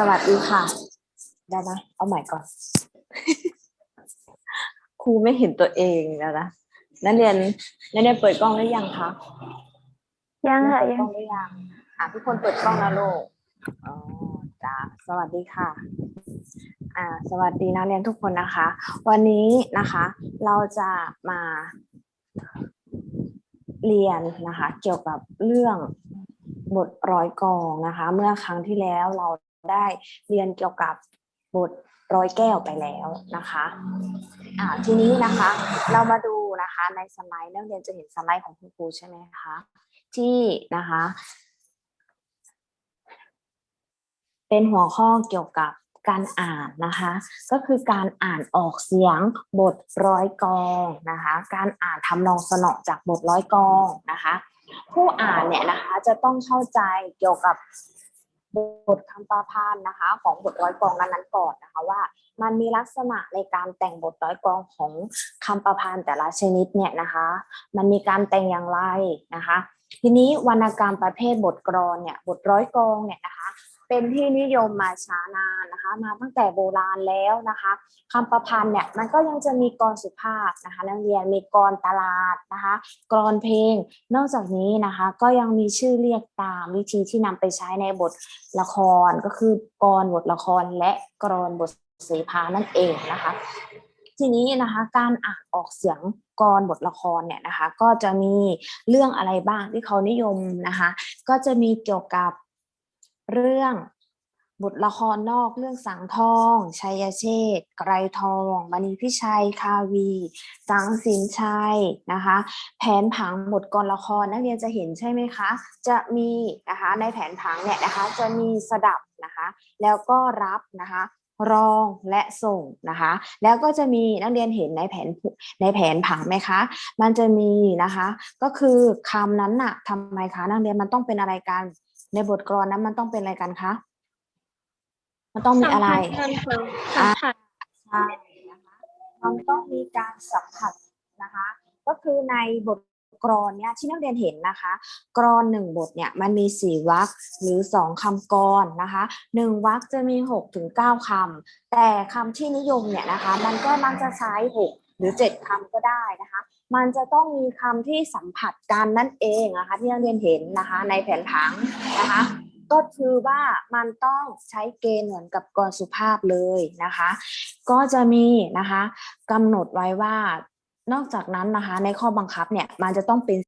สวัสดีค่ะ ได้นะ เอาใหม่ก่อน ครูไม่เห็นตัวเองแล้วนะ นักเรียนนักเรียนเปิดกล้องหรือยังคะยังค่ะเปิดยักล้งองหรือยังอะทุกคนเปิดกล้องนะลูกอ๋อจ้าสวัสดีค่ะ อ่า สวัสดีนักเรียนทุกคนนะคะ วันนี้นะคะ เราจะมาเรียนนะคะ เกี่ยวกับเรื่องบทร้อยกลองนะคะ เมื่อครั้งที่แล้วเรา ได้เรียนเกี่ยวกับบทร้อยแก้วไปแล้วนะคะอ่าทีนี้นะคะเรามาดูนะคะในสไลด์นักเรียนจะเห็นสไลด์ของคุณครูใช่ไหมคะที่นะคะ เป็นหัวข้อเกี่ยวกับการอ่านนะคะ ก็คือการอ่านออกเสียงบทร้อยกองนะคะ การอ่านทำนองสนอจากบทร้อยกองนะคะ ผู้อ่านเนี่ยนะคะจะต้องเข้าใจเกี่ยวกับ บทคำประพันธ์นะคะ ของบทร้อยกองนั้นๆก่อนนะคะว่า มันมีลักษณะในการแต่งบทร้อยกองของคำประพันธ์แต่ละชนิดเนี่ยนะคะ มันมีการแต่งอย่างไรนะคะ ทีนี้วรรณกรรมประเภทบทกรอนเนี่ยบทร้อยกองเนี่ยนะคะ เป็นที่นิยมมาช้านานนะคะมาตั้งแต่โบราณแล้วนะคะคำประพันธ์เนี่ยมันก็ยังจะมีกรสุภาพนะคะนักเรียนมีกรตลาดนะคะกรเพลง นอกจากนี้นะคะก็ยังมีชื่อเรียกตามวิธีที่นำไปใช้ในบทละครก็คือกรบทละครและกรอนบทเสภานั่นเองนะคะทีนี้นะคะการอ่านออกเสียงกรบทละครเนี่ยนะคะก็จะมีเรื่องอะไรบ้างที่เขานิยมนะคะ ก็จะมีเกี่ยวกับ เรื่องบทละครนอกเรื่องสังทอง ชัยเชษไกรทองมณีพิชัย คาวี สังสินชัยนะคะ แผนผังบทกรละครนักเรียนจะเห็นใช่ไหมคะ จะมีนะคะในแผนผังเนี่ยนะคะ จะมีสดับนะคะ แล้วก็รับนะคะรองและส่งนะคะ แล้วก็จะมีนักเรียนเห็นในแผนในแผนผังไหมคะ มันจะมีนะคะ ก็คือคำนั้นน่ะทำไมคะนักเรียนมันต้องเป็นอะไรกัน ในบทกลอนนั้นมันต้องเป็นอะไรกันคะ มันต้องมีอะไรสัมผัสสัมผัสใช่นะคะมันต้องมีการสัมผัสนะคะ ก็คือในบทกรอนเนี่ยที่นักเรียนเห็นนะคะ กรอนหนึ่งบทเนี่ยมันมีสี่วรรคหรือสองคำกรนะคะหนึ่งวรรคจะมีหกถึงเก้าคำแต่คำที่นิยมเนี่ยนะคะ มันก็มักจะใช้หกหรือเจ็ดคำก็ได้นะคะ มันจะต้องมีคำที่สัมผัสกันนั่นเองนะคะที่นักเรียนเห็นนะคะในแผนผังนะคะก็คือว่ามันต้องใช้เกณฑ์เหมือนกับกรสุภาพเลยนะคะ ก็จะมีนะคะกำหนดไว้ว่านอกจากนั้นนะคะในข้อบังคับเนี่ยมันจะต้องเป็น